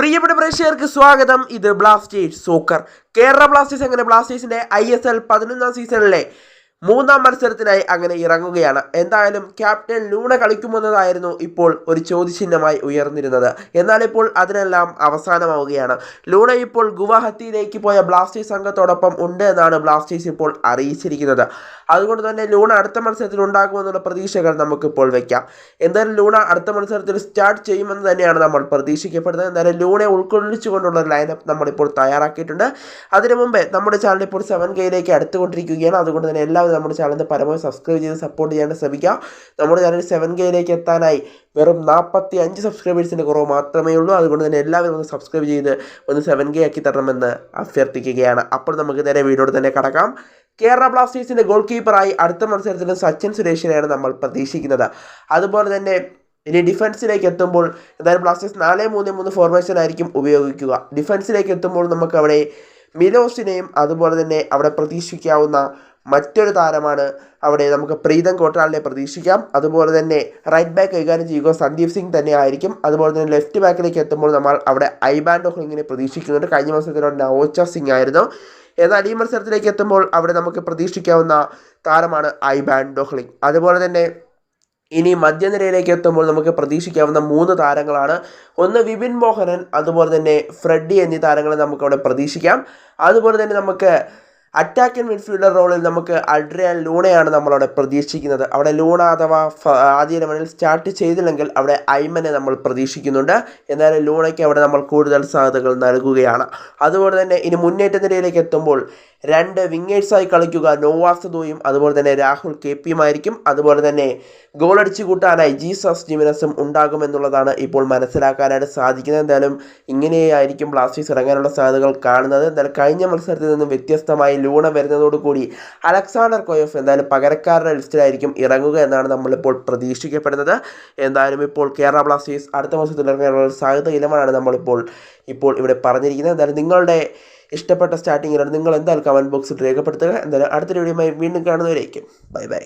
പ്രിയപ്പെട്ട പ്രേക്ഷകർക്ക് സ്വാഗതം. ഇത് ബ്ലാസ്റ്റേഴ്സ് സോക്കർ കേരള ബ്ലാസ്റ്റേഴ്സ് അങ്ങനെ ബ്ലാസ്റ്റേഴ്സിന്റെ ഐ എസ് എൽ പതിനൊന്നാം സീസണിലെ മൂന്നാം മത്സരത്തിനായി അങ്ങനെ ഇറങ്ങുകയാണ്. എന്തായാലും ക്യാപ്റ്റൻ ലൂണ കളിക്കുമെന്നതായിരുന്നു ഇപ്പോൾ ഒരു ചോദ്യചിഹ്നമായി ഉയർന്നിരുന്നത്. എന്നാൽ ഇപ്പോൾ അതിനെല്ലാം അവസാനമാവുകയാണ്. ലൂണ ഇപ്പോൾ ഗുവാഹത്തിയിലേക്ക് പോയ ബ്ലാസ്റ്റേഴ്സ് സംഘത്തോടൊപ്പം ഉണ്ട് എന്നാണ് ബ്ലാസ്റ്റേഴ്സ് ഇപ്പോൾ അറിയിച്ചിരിക്കുന്നത്. അതുകൊണ്ട് തന്നെ ലൂണ അടുത്ത മത്സരത്തിൽ ഉണ്ടാകുമെന്നുള്ള പ്രതീക്ഷകൾ നമുക്കിപ്പോൾ വെക്കാം. എന്തായാലും ലൂണ അടുത്ത മത്സരത്തിൽ സ്റ്റാർട്ട് ചെയ്യുമെന്ന് തന്നെയാണ് നമ്മൾ പ്രതീക്ഷിക്കപ്പെടുന്നത്. എന്തായാലും ലൂണെ ഉൾക്കൊള്ളിച്ചുകൊണ്ടുള്ള ലൈനപ്പ് നമ്മളിപ്പോൾ തയ്യാറാക്കിയിട്ടുണ്ട്. അതിനു മുമ്പേ നമ്മുടെ ചാനൽ ഇപ്പോൾ സെവൻ കെയിലേക്ക് അടുത്തുകൊണ്ടിരിക്കുകയാണ്. അതുകൊണ്ട് തന്നെ എല്ലാവരും നമ്മുടെ ചാനൽ പരമാവധി സബ്സ്ക്രൈബ് ചെയ്ത് സപ്പോർട്ട് ചെയ്യാൻ ശ്രമിക്കുക. നമ്മുടെ ചാനൽ സെവൻ കെയിലേക്ക് എത്താനായി വെറും നാൽപ്പത്തി അഞ്ച് സബ്സ്ക്രൈബേഴ്സിന്റെ കുറവ് മാത്രമേ ഉള്ളൂ. അതുകൊണ്ട് തന്നെ എല്ലാവരും ഒന്ന് സബ്സ്ക്രൈബ് ചെയ്ത് ഒന്ന് സെവൻ കെ ആക്കി തരണമെന്ന് അഭ്യർത്ഥിക്കുകയാണ്. അപ്പോൾ നമുക്ക് നേരെ വീഡിയോട് തന്നെ കടക്കാം. കേരള ബ്ലാസ്റ്റേഴ്സിന്റെ ഗോൾ കീപ്പറായി അടുത്ത മത്സരത്തിൽ സച്ചിൻ സുരേഷിനെയാണ് നമ്മൾ പ്രതീക്ഷിക്കുന്നത്. അതുപോലെ തന്നെ ഇനി ഡിഫൻസിലേക്ക് എത്തുമ്പോൾ എന്തായാലും ബ്ലാസ്റ്റേഴ്സ് നാല് മൂന്ന് മൂന്ന് ഫോർമേഷൻ ആയിരിക്കും ഉപയോഗിക്കുക. ഡിഫൻസിലേക്ക് എത്തുമ്പോൾ നമുക്ക് അവിടെ മിലോസിനെയും അതുപോലെ തന്നെ അവിടെ പ്രതീക്ഷിക്കാവുന്ന മറ്റൊരു താരമാണ് അവിടെ നമുക്ക് പ്രീതം കോട്ടാളിനെ പ്രതീക്ഷിക്കാം. അതുപോലെ തന്നെ റൈറ്റ് ബാക്ക് കൈകാര്യം ചെയ്യുക സന്ദീപ് സിംഗ് തന്നെ ആയിരിക്കും. അതുപോലെ തന്നെ ലെഫ്റ്റ് ബാക്കിലേക്ക് എത്തുമ്പോൾ നമ്മൾ അവിടെ ഐബാൻ ഡോഹ്ലിങ്ങിനെ പ്രതീക്ഷിക്കുന്നുണ്ട്. കഴിഞ്ഞ മത്സരത്തിലൂടെ നവോച്ച സിംഗ് ആയിരുന്നു. എന്നാൽ ഈ മത്സരത്തിലേക്ക് എത്തുമ്പോൾ അവിടെ നമുക്ക് പ്രതീക്ഷിക്കാവുന്ന താരമാണ് ഐബാൻ ഡോഹ്ലിംഗ് അതുപോലെ തന്നെ ഇനി മധ്യനിരയിലേക്ക് എത്തുമ്പോൾ നമുക്ക് പ്രതീക്ഷിക്കാവുന്ന മൂന്ന് താരങ്ങളാണ്. ഒന്ന് വിപിൻ മോഹനൻ അതുപോലെ തന്നെ ഫ്രെഡി എന്നീ താരങ്ങളെ നമുക്ക് അവിടെ പ്രതീക്ഷിക്കാം. അതുപോലെ തന്നെ നമുക്ക് അറ്റാക്കിംഗ് മിഡ്ഫീൽഡർ റോളിൽ നമുക്ക് അഡ്രിയാൻ ലൂണയാണ് നമ്മളവിടെ പ്രതീക്ഷിക്കുന്നത്. അവിടെ ലൂണ അഥവാ ആദ്യ ഇലവനിൽ സ്റ്റാർട്ട് ചെയ്തില്ലെങ്കിൽ അവിടെ ഐമനെ നമ്മൾ പ്രതീക്ഷിക്കുന്നുണ്ട്. എന്നാൽ ലൂണയ്ക്ക് അവിടെ നമ്മൾ കൂടുതൽ സാധ്യതകൾ നൽകുകയാണ്. അതുപോലെ തന്നെ ഇനി മുന്നേറ്റ നിരയിലേക്ക് എത്തുമ്പോൾ രണ്ട് വിങ്ങേഴ്സായി കളിക്കുക. നോവാസദോയും അതുപോലെ തന്നെ രാഹുൽ കെ പിയുമായിരിക്കും അതുപോലെ തന്നെ ഗോൾ അടിച്ചു കൂട്ടാനായി ജീസസ് ജിമിനസും ഉണ്ടാകുമെന്നുള്ളതാണ് ഇപ്പോൾ മനസ്സിലാക്കാനായിട്ട് സാധിക്കുന്നത്. എന്തായാലും ഇങ്ങനെയായിരിക്കും ബ്ലാസ്റ്റേഴ്സ് ഇറങ്ങാനുള്ള സാധ്യതകൾ കാണുന്നത്. എന്തായാലും കഴിഞ്ഞ മത്സരത്തിൽ നിന്നും വ്യത്യസ്തമായി ലൂണ വരുന്നതോടുകൂടി അലക്സാണ്ടർ കോയോഫ് എന്തായാലും പകരക്കാരുടെ ലിസ്റ്റിലായിരിക്കും ഇറങ്ങുക എന്നാണ് നമ്മളിപ്പോൾ പ്രതീക്ഷിക്കപ്പെടുന്നത്. എന്തായാലും ഇപ്പോൾ കേരള ബ്ലാസ്റ്റേഴ്സ് അടുത്ത മത്സരത്തിൽ ഇറങ്ങാനുള്ള സാധ്യത ഇലമാണ് നമ്മളിപ്പോൾ ഇപ്പോൾ ഇവിടെ പറഞ്ഞിരിക്കുന്നത്. എന്തായാലും നിങ്ങളുടെ ഇഷ്ടപ്പെട്ട സ്റ്റാർട്ടിങ്ങിലാണ് നിങ്ങൾ എന്തായാലും കമന്റ് ബോക്സിൽ രേഖപ്പെടുത്തുക. എന്തായാലും അടുത്തൊരു വീഡിയോയുമായി വീണ്ടും കാണുന്നവരേക്കും. Bye bye